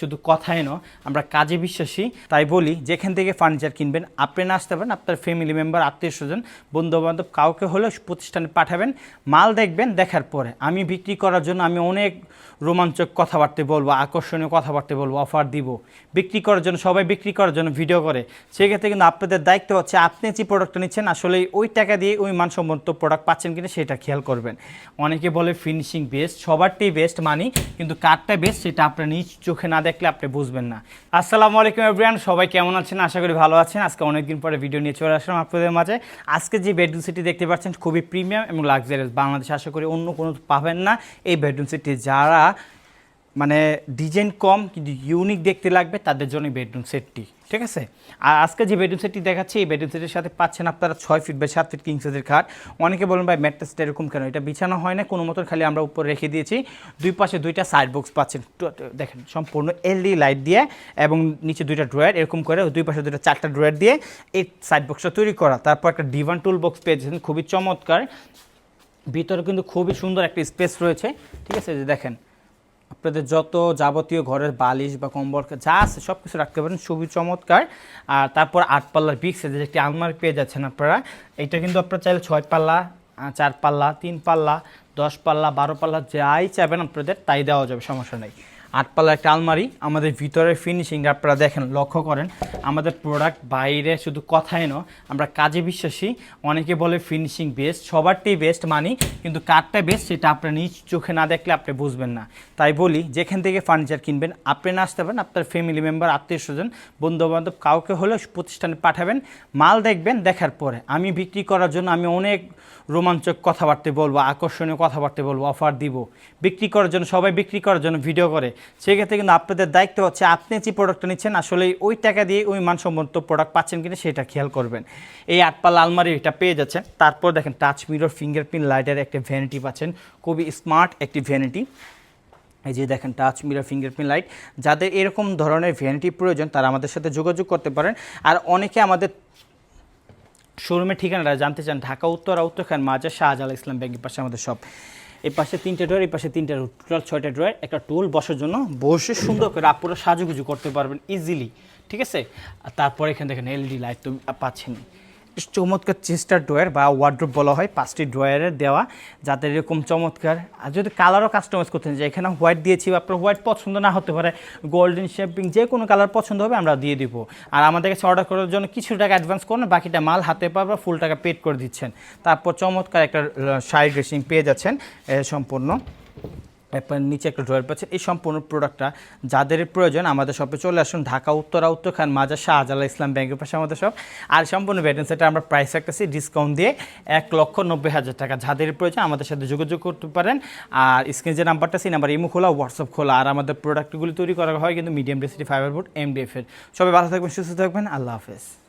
শুধু কথাই নয়, আমরা কাজে বিশ্বাসী, তাই বলি, যেখান থেকে ফার্নিচার কিনবেন, আপনি না আসতে পারেন, আপনার ফ্যামিলি মেম্বার আত্মীয় স্বজন বন্ধু বান্ধব কাউকে হলেও প্রতিষ্ঠানে পাঠাবেন, মাল দেখবেন, দেখার পরে। আমি বিক্রি করার জন্য আমি অনেক রোমাঞ্চক কথাবার্তা বলব, আকর্ষণীয় কথাবার্তা বলব অফার দিব। বিক্রি করার জন্য, সবাই বিক্রি করার জন্য ভিডিও করে। সেক্ষেত্রে কিন্তু আপনাদের দায়িত্ব হচ্ছে, আপনি যে প্রোডাক্টটা নিচ্ছেন আসলে ওই টাকা দিয়ে ওই মানসম্মত প্রোডাক্ট পাচ্ছেন কিনা, সেটা খেয়াল করবেন। অনেকে বলে ফিনিশিং বেস্ট সবারটাই বেস্ট মানি কিন্তু কারটা বেস্ট সেটা আপনার নিজ চোখে না দেখলে আপনি বুঝবেন না। আসসালামু আলাইকুম এভরিয়ান সবাই কেমন আছেন? আশা করি ভালো আছেন। আজকে অনেকদিন পরে ভিডিও নিয়ে চলে আসলাম আপনাদের মাঝে। আজকে যে বেডরুম সিটি দেখতে পাচ্ছেন, খুবই প্রিমিয়াম এবং লাক্সারিয়াস বাংলাদেশে আশা করি অন্য কোনো পাবেন না। এই বেডরুম সিটি যারা মানে ডিজাইন কম, কিন্তু ইউনিক দেখতে লাগবে, তাদের জন্য বেডরুম সেটটি ঠিক আছে? আর আজকে যে বেডরুম সেটটি দেখাচ্ছি, এই বেডরুম সেটের সাথে পাচ্ছেন আপনারা ছয় ফিট বা সাত ফিট কিং সাইজের খাট। অনেকে বলেন, ভাই ম্যাট্রেসটা এরকম কেন? এটা বিছানো হয় না, কোনো মতন খালি আমরা উপরে রেখে দিয়েছি। দুই পাশে দুইটা সাইড বক্স পাচ্ছেন। দেখেন, সম্পূর্ণ এলডি লাইট দিয়ে এবং নিচে দুইটা ড্রয়ার এরকম করে দুই পাশে দুইটা চারটা ড্রয়ার দিয়ে এই সাইড বক্সটা তৈরি করা। তারপর একটা ডিভান টুল বক্স পেয়েছেন, খুবই চমৎকার। ভিতরে কিন্তু খুবই সুন্দর একটা স্পেস রয়েছে, ঠিক আছে? যে দেখেন আপনাদের যত যাবতীয় ঘরের বালিশ বা কম্বল যা আছে সব কিছু রাখতে পারেন। খুবই চমৎকার। আর তারপর আট পাল্লার বিগ সাইজের একটি আলমারি পেয়ে যাচ্ছেন আপনারা। এটা কিন্তু আপনারা চাইলে ছয় পাল্লা চার পাল্লা, তিন পাল্লা, দশ পাল্লা, বারো পাল্লা যাই চাইবেন আপনাদের, তাই দেওয়া যাবে, সমস্যা নেই। আট পাল্লা একটা আলমারি, আমাদের ভিতরের ফিনিশিং আপনারা দেখেন, লক্ষ্য করেন, আমাদের প্রোডাক্ট বাইরে শুধু কথাই নয়, আমরা কাজে বিশ্বাসী, অনেকে বলে ফিনিশিং বেস্ট সবারটাই বেস্ট মানি, কিন্তু কারটা বেস্ট সেটা আপনার নিজ চোখে না দেখলে আপনি বুঝবেন না। তাই বলি, যেখান থেকে ফার্নিচার কিনবেন, আপনি না আসতে পারেন, আপনার ফ্যামিলি মেম্বার আত্মীয় স্বজন বন্ধু বান্ধব কাউকে হলেও প্রতিষ্ঠানে পাঠাবেন, মাল দেখবেন, দেখার পরে। আমি বিক্রি করার জন্য আমি অনেক রোমাঞ্চক কথাবার্তা বলব, আকর্ষণীয় কথাবার্তা বলব অফার দিব। বিক্রি করার জন্য, সবাই বিক্রি করার জন্য ভিডিও করে। সেক্ষেত্রে কিন্তু আপনাদের দায়িত্ব হচ্ছে, আপনি যে প্রোডাক্টটা নিচ্ছেন আসলে ওই টাকা দিয়ে ওই মানসম্মত প্রোডাক্ট পাচ্ছেন কিনা সেটা খেয়াল করবেন। এই আটপাল্লা আলমারি এটা পেয়ে যাচ্ছেন তারপর দেখেন টাচ মিরর ফিঙ্গারপ্রিন্ট লাইটের একটা ভ্যানিটি পাচ্ছেন। খুবই স্মার্ট একটি ভ্যানিটি এই যে দেখেন টাচ মিরর ফিঙ্গারপ্রিন্ট লাইট যাদের এরকম ধরনের ভ্যানিটি প্রয়োজন, তারা আমাদের সাথে যোগাযোগ করতে পারেন। আর অনেকে আমাদের শোরুমের ঠিকানাটা জানতে চান, ঢাকা, উত্তরা উত্তরখান মাজার, শাহজালাল ইসলাম ব্যাংকের পাশে আমাদের সব এই পাশে তিনটে ড্রয়ার এই পাশে তিনটে টোটাল ছয়টা ড্রয়ার একটা টুল বসার জন্য বসে সুন্দর করে আপুরা সাজুগুজু করতে পারবেন ইজিলি ঠিক আছে? তারপর এখানে দেখেন এলইডি লাইট তো পাচ্ছেন চমৎকার চেস্টার ড্রয়ার বা ওয়ার্ড্রোপ বলা হয়, পাঁচটি ড্রয়ারের দেওয়া যাতে এরকম চমৎকার। আর যদি কালারও কাস্টমাইজ করতে চাই এখানে হোয়াইট দিয়েছি, বা আপনার হোয়াইট পছন্দ না হতে পারে গোল্ডেন শেপিং যে কোনো কালার পছন্দ হবে, আমরা দিয়ে দিব। আর আমাদের কাছে অর্ডার করার জন্য কিছু টাকা অ্যাডভান্স করুন, বাকিটা মাল হাতে পাবে ফুল টাকা পেড করে দিচ্ছেন। তারপর চমৎকার একটা সাইড ড্রেসিং পেয়ে যাচ্ছেন সম্পূর্ণ। এরপর নিচে একটা ড্রয়ার পাচ্ছেন এই সম্পূর্ণ প্রোডাক্টটা যাদের প্রয়োজন আমাদের শপে চলে আসুন, ঢাকা, উত্তরা, উত্তরখান, মাজার, শাহজালাল ইসলাম ব্যাংকের পাশে আমাদের সব আর সম্পূর্ণ বেডেন সেটা আমরা প্রাইস রাখতেছি ডিসকাউন্ট দিয়ে এক লক্ষ নব্বই হাজার টাকা। যাদের প্রয়োজন আমাদের সাথে যোগাযোগ করতে পারেন। আর স্ক্রিন যে নাম্বারটা সেই নাম্বার ইমো খোলা হোয়াটসঅ্যাপ খোলা। আর আমাদের প্রোডাক্টগুলি তৈরি করা হয় কিন্তু medium density fibre board MDF এর সবাই ভালো থাকবেন, সুস্থ থাকবেন। আল্লাহ হাফেজ।